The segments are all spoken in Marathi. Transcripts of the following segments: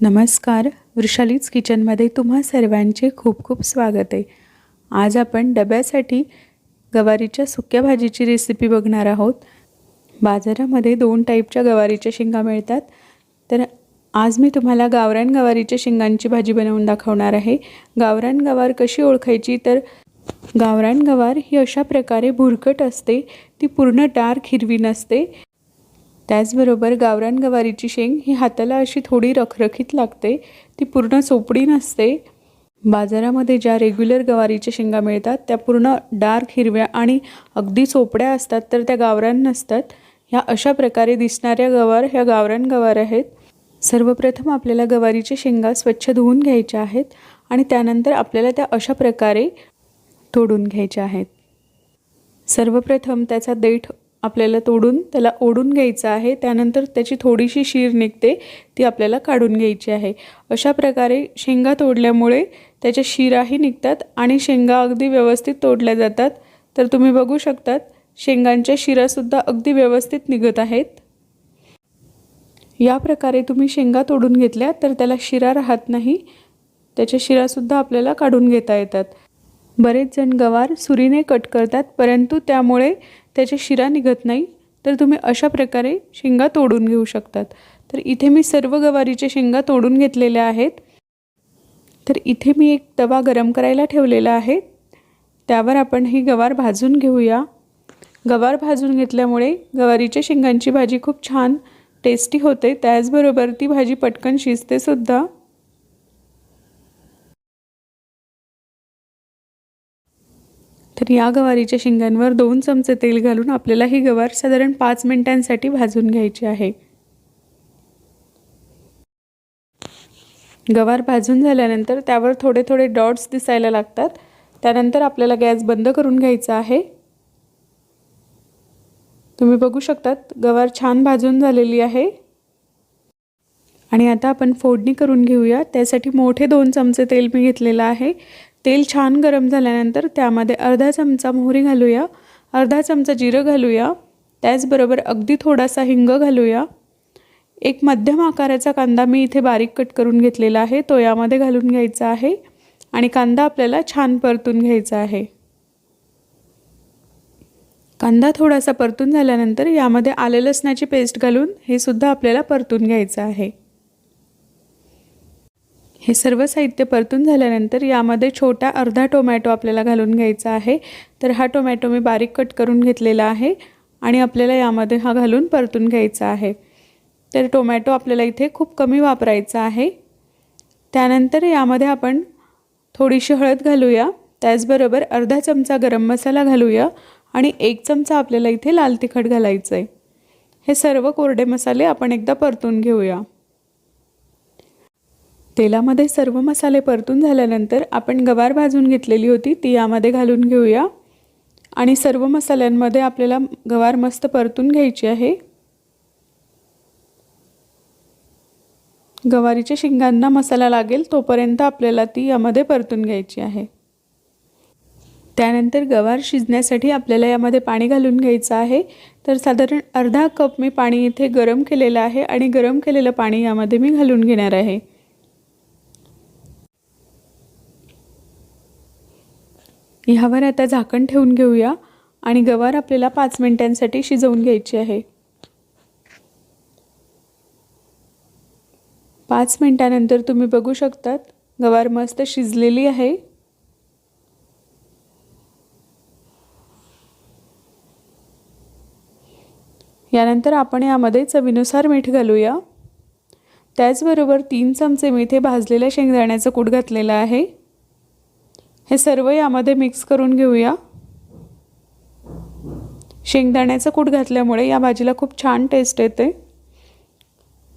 नमस्कार वृषालीच किचनमध्ये तुम्हा सर्वांचे खूप खूप स्वागत आहे. आज आपण डब्यासाठी गवारीच्या सुक्या भाजीची रेसिपी बघणार आहोत. बाजारामध्ये दोन टाईपच्या गवारीच्या शेंगा मिळतात. तर आज मी तुम्हाला गावरान गवारीच्या शेंगांची भाजी बनवून दाखवणार आहे. गावरान गवार कशी ओळखायची? तर गावरान गवार ही अशा प्रकारे भुरकट असते ती पूर्ण डार्क हिरवी नसते. त्याचबरोबर गावरान गवारीची शेंग ही हाताला अशी थोडी रखरखीत लागते ती पूर्ण चोपडी नसते. बाजारामध्ये ज्या रेग्युलर गवारीच्या शेंगा मिळतात त्या पूर्ण डार्क हिरव्या आणि अगदी चोपड्या असतात तर त्या गावरान नसतात. ह्या अशा प्रकारे दिसणाऱ्या गवार ह्या गावरान गवार आहेत. सर्वप्रथम आपल्याला गवारीच्या शेंगा स्वच्छ धुवून घ्यायच्या आहेत आणि त्यानंतर आपल्याला त्या अशा प्रकारे तोडून घ्यायच्या आहेत. सर्वप्रथम त्याचा देठ आपल्याला तोडून त्याला ओढून घ्यायचं आहे. त्यानंतर त्याची थोडीशी शीर निघते ती आपल्याला काढून घ्यायची आहे. अशा प्रकारे शेंगा तोडल्यामुळे त्याच्या शिराही निघतात आणि शेंगा अगदी व्यवस्थित तोडल्या जातात. तर तुम्ही बघू शकतात शेंगांच्या शिरासुद्धा अगदी व्यवस्थित निघत आहेत. या प्रकारे तुम्ही शेंगा तोडून घेतल्या तर त्याला शिरा राहत नाही. त्याच्या शिरासुद्धा आपल्याला काढून घेता येतात. बरेच जण गवार सुरीने कट करतात परंतु त्यामुळे त्याच्या शिरा निघत नाही तर तुम्ही अशा प्रकारे शेंगा तोडून घेऊ शकतात. तर इथे मी सर्व गवारीच्या शेंगा तोडून घेतलेल्या आहेत. तर इथे मी एक तवा गरम करायला ठेवलेला आहे. त्यावर आपण ही गवार भाजून घेऊया. गवार भाजून घेतल्यामुळे गवारीच्या शेंगांची भाजी खूप छान टेस्टी होते. त्याचबरोबर ती भाजी पटकन शिजतेसुद्धा. तर या गवारीच्या शेंगांवर दोन चमचे तेल घालून आपल्याला ही गवार साधारण पाच मिनिटांसाठी भाजून घ्यायची आहे. गवार भाजून झाल्यानंतर त्यावर थोडे थोडे डॉट्स दिसायला लागतात. त्यानंतर आपल्याला गॅस बंद करून घ्यायचा आहे. तुम्ही बघू शकतात गवार छान भाजून झालेली आहे. आणि आता आपण फोडणी करून घेऊया. त्यासाठी मोठे दोन चमचे तेल मी घेतलेलं आहे. तेल छान गरम झाल्यानंतर त्यामध्ये अर्धा चमचा मोहरी घालूया अर्धा चमचा जिरं घालूया त्याचबरोबर अगदी थोडासा हिंग घालूया. एक मध्यम आकाराचा कांदा मी इथे बारीक कट करून घेतलेला आहे तो यामध्ये घालून घ्यायचा आहे आणि कांदा आपल्याला छान परतून घ्यायचा आहे. कांदा थोडासा परतून झाल्यानंतर यामध्ये आले लसणाची पेस्ट घालून हे सुद्धा आपल्याला परतून घ्यायचं आहे. हे सर्व साहित्य परतून झाल्यानंतर यामध्ये छोटा अर्धा टोमॅटो आपल्याला घालून घ्यायचा आहे. तर हा टोमॅटो मी बारीक कट करून घेतलेला आहे आणि आपल्याला यामध्ये हा घालून परतून घ्यायचा आहे. तर टोमॅटो आपल्याला इथे खूप कमी वापरायचा आहे. त्यानंतर यामध्ये आपण थोडीशी हळद घालूया. त्याचबरोबर अर्धा चमचा गरम मसाला घालूया आणि एक चमचा आपल्याला इथे लाल तिखट घालायचं आहे हे सर्व कोरडे मसाले आपण एकदा परतून घेऊया. तेलामध्ये सर्व मसाले परतून झाल्यानंतर आपण गवार भाजून घेतलेली होती ती यामध्ये घालून घेऊया. आणि सर्व मसाल्यांमध्ये आपल्याला गवार मस्त परतून घ्यायची आहे. गवारीच्या शिंगांना मसाला लागेल तोपर्यंत आपल्याला ती यामध्ये परतून घ्यायची आहे. त्यानंतर गवार शिजण्यासाठी आपल्याला यामध्ये पाणी घालून घ्यायचं आहे. तर साधारण अर्धा कप मी पाणी इथे गरम केलेलं आहे आणि गरम केलेलं पाणी यामध्ये मी घालून घेणार आहे. ह्यावर आता झाकण ठेवून घेऊया आणि गवार आपल्याला पाच मिनटांसाठी शिजवून घ्यायची आहे. पाच मिनटानंतर तुम्ही बघू शकतात गवार मस्त शिजलेली आहे. यानंतर आपण यामध्ये चवीनुसार मीठ घालूया. त्याचबरोबर तीन चमचे मी इथे भाजलेल्या शेंगदाण्याचं कूट घातलेलं आहे. हे सर्व यामध्ये मिक्स करून घेऊया. शेंगदाण्याचं कूट घातल्यामुळे या भाजीला खूप छान टेस्ट येते.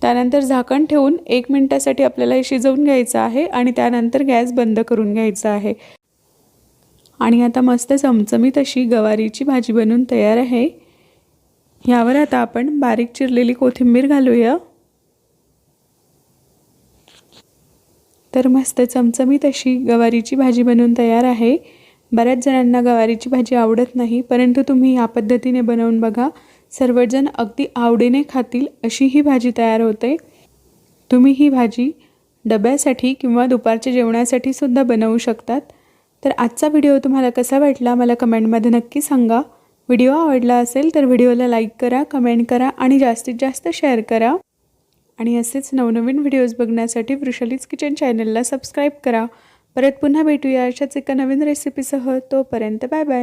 त्यानंतर झाकण ठेवून एक मिनटासाठी आपल्याला हे शिजवून घ्यायचं आहे आणि त्यानंतर गॅस बंद करून घ्यायचा आहे. आणि आता मस्त चमचमीत अशी गवारीची भाजी बनवून तयार आहे. यावर आता आपण बारीक चिरलेली कोथिंबीर घालूया. तर मस्त चमचमीत अशी गवारीची भाजी बनवून तयार आहे. बऱ्याच जणांना गवारीची भाजी आवडत नाही परंतु तुम्ही या पद्धतीने बनवून बघा. सर्वजण अगदी आवडीने खातील अशी ही भाजी तयार होते. तुम्ही ही भाजी डब्यासाठी किंवा दुपारच्या जेवणासाठी सुद्धा बनवू शकतात. तर आजचा व्हिडिओ तुम्हाला कसा वाटला मला कमेंटमध्ये नक्की सांगा. व्हिडिओ आवडला असेल तर व्हिडिओला लाईक करा कमेंट करा आणि जास्तीत जास्त शेअर करा. आणि असेच नवनवीन व्हिडिओज बघण्यासाठी वृषालीज किचन चॅनलला सबस्क्राईब करा. परत पुन्हा भेटूया अशाच एका नवीन रेसिपीसह तोपर्यंत बाय बाय